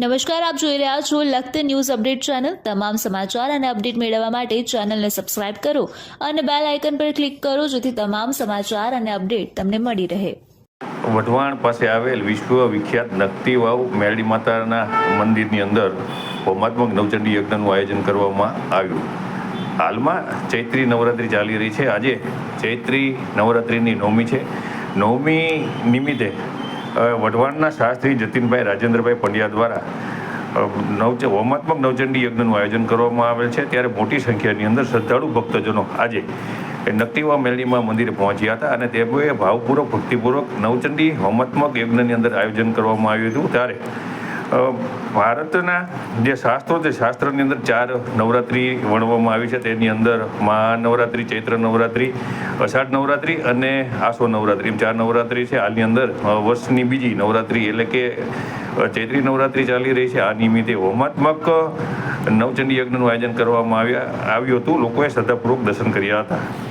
નમસ્કાર, આપ જોઈ રહ્યા છો લખત ન્યૂઝ અપડેટ ચેનલ. તમામ સમાચાર અને અપડેટ મેળવવા માટે ચેનલને સબસ્ક્રાઇબ કરો અને બેલ આઇકન પર ક્લિક કરો જેથી તમામ સમાચાર અને અપડેટ તમને મળી રહે. વઢવાણ પાસે આવેલ વિશ્વ વિખ્યાત નકતી વાવ મેરડી માતાના મંદિરની અંદર હોમાત્મક નવચંડી યજ્ઞનું આયોજન કરવામાં આવ્યું. હાલમાં ચૈત્રી નવરાત્રિ ચાલી રહી છે. આજે ચૈત્રી નવરાત્રિની નવમી છે. નવમી નિમિત્તે વઢવાણના શાસ્ત્રી જતીનભાઈ રાજેન્દ્રભાઈ પંડ્યા દ્વારા નવચ નવ હોમાત્મક નવચંડી યજ્ઞનું આયોજન કરવામાં આવેલ છે. ત્યારે મોટી સંખ્યાની અંદર શ્રદ્ધાળુ ભક્તજનો આજે એ નકટીવા મેળીમાં મંદિરે પહોંચ્યા હતા અને તેઓએ ભાવપૂર્વક, ભક્તિપૂર્વક નવચંડી હોમાત્મક યજ્ઞની અંદર આયોજન કરવામાં આવ્યું હતું. ત્યારે ભારતના જે શાસ્ત્રો છે, શાસ્ત્રની અંદર ચાર નવરાત્રિ વણવામાં આવી છે. તેની અંદર મહાનવરાત્રિ ચૈત્ર નવરાત્રિ, અષાઢ નવરાત્રિ અને આસો નવરાત્રિ. એમ ચાર નવરાત્રિ છે. હાલની અંદર વર્ષની બીજી નવરાત્રિ એટલે કે ચૈત્રી નવરાત્રિ ચાલી રહી છે. આ નિમિત્તે હોમાત્મક નવચંડી યજ્ઞનું આયોજન કરવામાં આવ્યા, આવ્યું હતું. લોકોએ શ્રદ્ધાપૂર્વક દર્શન કર્યા હતા.